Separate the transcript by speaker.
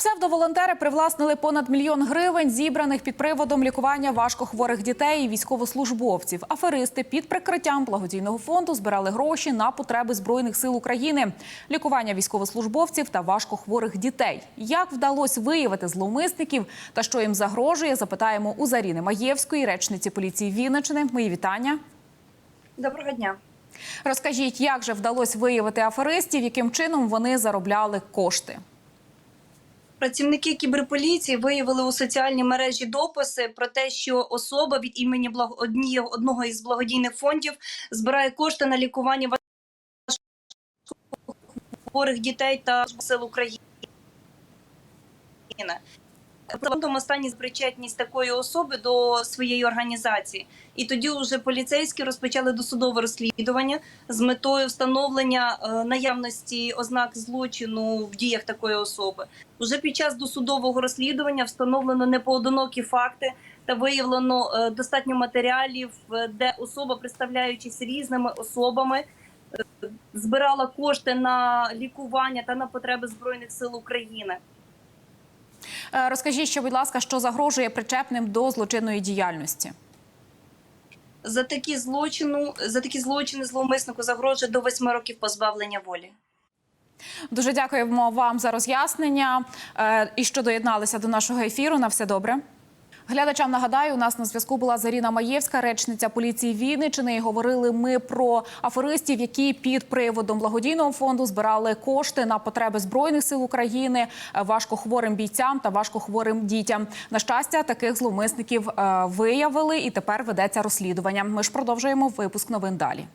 Speaker 1: Псевдоволонтери привласнили понад мільйон гривень, зібраних під приводом лікування важкохворих дітей і військовослужбовців. Аферисти під прикриттям благодійного фонду збирали гроші на потреби збройних сил України, лікування військовослужбовців та важкохворих дітей. Як вдалося виявити зловмисників та що їм загрожує, запитаємо у Заріни Маєвської, речниці поліції Вінничини. Мої вітання.
Speaker 2: Доброго дня.
Speaker 1: Розкажіть, як же вдалося виявити аферистів, яким чином вони заробляли кошти?
Speaker 2: Працівники кіберполіції виявили у соціальній мережі дописи про те, що особа від імені благо... однієї одного із благодійних фондів збирає кошти на лікування хворих дітей та сил України. Фондом останні причетність такої особи до своєї організації, і тоді вже поліцейські розпочали досудове розслідування з метою встановлення е, наявності ознак злочину в діях такої особи. Уже під час досудового розслідування встановлено непоодинокі факти та виявлено е, достатньо матеріалів, е, де особа, представляючись різними особами, збирала кошти на лікування та на потреби збройних сил України.
Speaker 1: Е, Розкажіть, ще, будь ласка, що загрожує причепним до злочинної діяльності?
Speaker 2: За такі злочину за такі злочини зловмиснику загрожує до восьми років позбавлення волі.
Speaker 1: Дуже дякуємо вам за роз'яснення е, і що доєдналися до нашого ефіру. На все добре. Глядачам нагадаю, у нас на зв'язку була Заріна Маєвська, речниця поліції Вінничини. І говорили ми про аферистів, які під приводом благодійного фонду збирали кошти на потреби збройних сил України, е, важкохворим бійцям та важкохворим дітям. На щастя, таких зловмисників е, виявили, і тепер ведеться розслідування. Ми ж продовжуємо випуск новин далі.